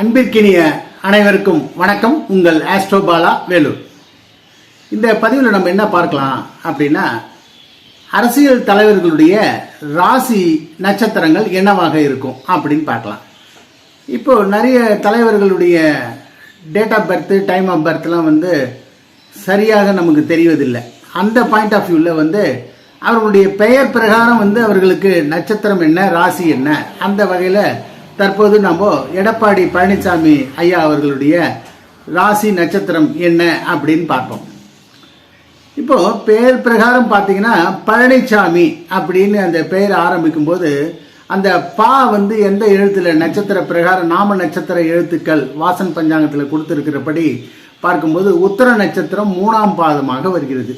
அன்பிற்கினிய அனைவருக்கும் வணக்கம். உங்கள் ஆஸ்ட்ரோபாலா வேலூர் இந்த பதிவில் நம்ம என்ன பார்க்கலாம் அப்படின்னா அரசியல் தலைவர்களுடைய ராசி நட்சத்திரங்கள் என்னவாக இருக்கும் அப்படின்னு பார்க்கலாம். இப்போ நிறைய தலைவர்களுடைய date of birth time of பர்த்லாம் வந்து சரியாக நமக்கு தெரிவதில்லை. அந்த பாயிண்ட் ஆஃப் வியூவில் வந்து அவர்களுடைய பெயர் பிரகாரம் வந்து அவர்களுக்கு நட்சத்திரம் என்ன ராசி என்ன அந்த வகையில் தற்போது நம்ம எடப்பாடி பழனிசாமி ஐயா அவர்களுடைய ராசி நட்சத்திரம் என்ன அப்படின்னு பார்ப்போம். இப்போ பெயர் பிரகாரம் பார்த்தீங்கன்னா பழனிசாமி அப்படின்னு அந்த பெயர் ஆரம்பிக்கும் போது அந்த பா வந்து எந்த எழுத்துல நட்சத்திர பிரகாரம் நாம நட்சத்திர எழுத்துக்கள் வாசன் பஞ்சாங்கத்தில் கொடுத்துருக்கிறபடி பார்க்கும்போது உத்தர நட்சத்திரம் மூணாம் பாதமாக வருகிறது.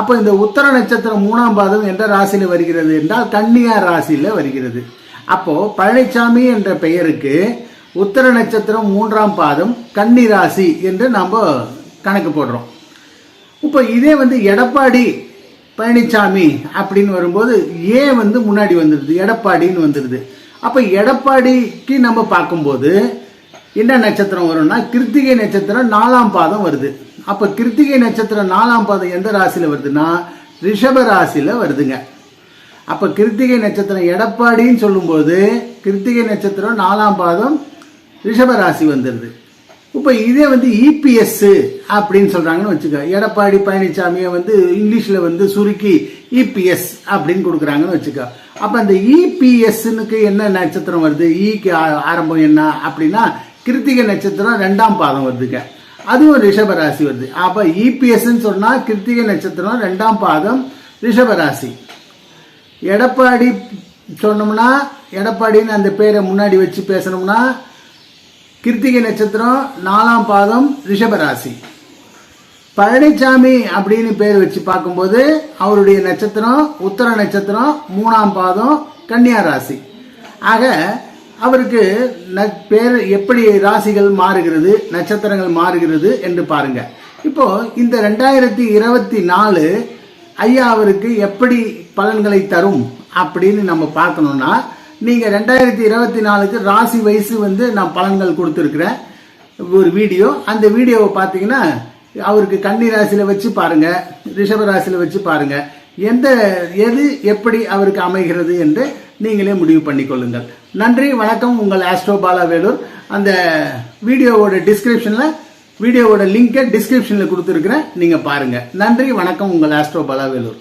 அப்போ இந்த உத்தர நட்சத்திரம் மூணாம் பாதம் எந்த ராசியில் வருகிறது என்றால் கன்னியா ராசியில் வருகிறது. அப்போ பழனிசாமி என்ற பெயருக்கு உத்தர நட்சத்திரம் மூன்றாம் பாதம் கன்னி ராசி என்று நாம் கணக்கு போடுறோம். இப்போ இதே வந்து எடப்பாடி பழனிசாமி அப்படின்னு வரும்போது ஏன் வந்து முன்னாடி வந்துடுது எடப்பாடின்னு வந்துடுது. அப்போ எடப்பாடிக்கு நம்ம பார்க்கும்போது என்ன நட்சத்திரம் வரும்னா கிருத்திகை நட்சத்திரம் நாலாம் பாதம் வருது. அப்போ கிருத்திகை நட்சத்திரம் நாலாம் பாதம் எந்த ராசியில் வருதுன்னா ரிஷப ராசியில் வருதுங்க. அப்போ கிருத்திகை நட்சத்திரம் எடப்பாடின்னு சொல்லும்போது கிருத்திகை நட்சத்திரம் நாலாம் பாதம் ரிஷபராசி வந்துடுது இப்போ இதே வந்து இபிஎஸ் அப்படின்னு சொல்றாங்கன்னு வச்சுக்க. எடப்பாடி பழனிசாமியை வந்து இங்கிலீஷில் வந்து சுருக்கி இபிஎஸ் அப்படின்னு கொடுக்குறாங்கன்னு வச்சுக்க. அப்போ அந்த இபிஎஸ்னுக்கு என்ன நட்சத்திரம் வருது? ஈக்கு ஆரம்பம் என்ன அப்படின்னா கிருத்திகை நட்சத்திரம் ரெண்டாம் பாதம் வருதுங்க. அதுவும் ரிஷபராசி வருது. அப்போ இபிஎஸ்ன்னு சொன்னால் கிருத்திகை நட்சத்திரம் ரெண்டாம் பாதம் ரிஷபராசி. எடப்பாடி சொன்னோம்னா எடப்பாடின்னு அந்த பேரை முன்னாடி வச்சு பேசணும்னா கிருத்திகை நட்சத்திரம் நாலாம் பாதம் ரிஷபராசி. பழனிசாமி அப்படின்னு பேர் வச்சு பார்க்கும்போது அவருடைய நட்சத்திரம் உத்தர நட்சத்திரம் மூணாம் பாதம் கன்னியா ராசி. ஆக அவருக்கு ந- பேர் எப்படி ராசிகள் மாறுகிறது நட்சத்திரங்கள் மாறுகிறது என்று பாருங்க. இப்போ இந்த ரெண்டாயிரத்தி இருபத்தி நாலு ஐயா அவருக்கு எப்படி பலன்களை தரும் அப்படின்னு நம்ம பார்க்கணும்னா நீங்கள் ரெண்டாயிரத்தி இருபத்தி நாலுக்கு ராசி வயசு வந்து நான் பலன்கள் கொடுத்துருக்குறேன். ஒரு வீடியோ. அந்த வீடியோவை பார்த்தீங்கன்னா அவருக்கு கன்னி ராசியில் வச்சு பாருங்கள் ரிஷப ராசியில் வச்சு பாருங்கள் எந்த எது எப்படி அவருக்கு அமைகிறது என்று நீங்களே முடிவு பண்ணிக்கொள்ளுங்கள் நன்றி வணக்கம். உங்கள் ஆஸ்ட்ரோ பாலா வேலூர். அந்த வீடியோவோட டிஸ்கிரிப்ஷனில் வீடியோவோட லிங்கை டிஸ்கிரிப்ஷனில் கொடுத்துருக்குறேன். நீங்கள் பாருங்கள் நன்றி வணக்கம். உங்கள் ஆஸ்ட்ரோ பாலா வேலூர்.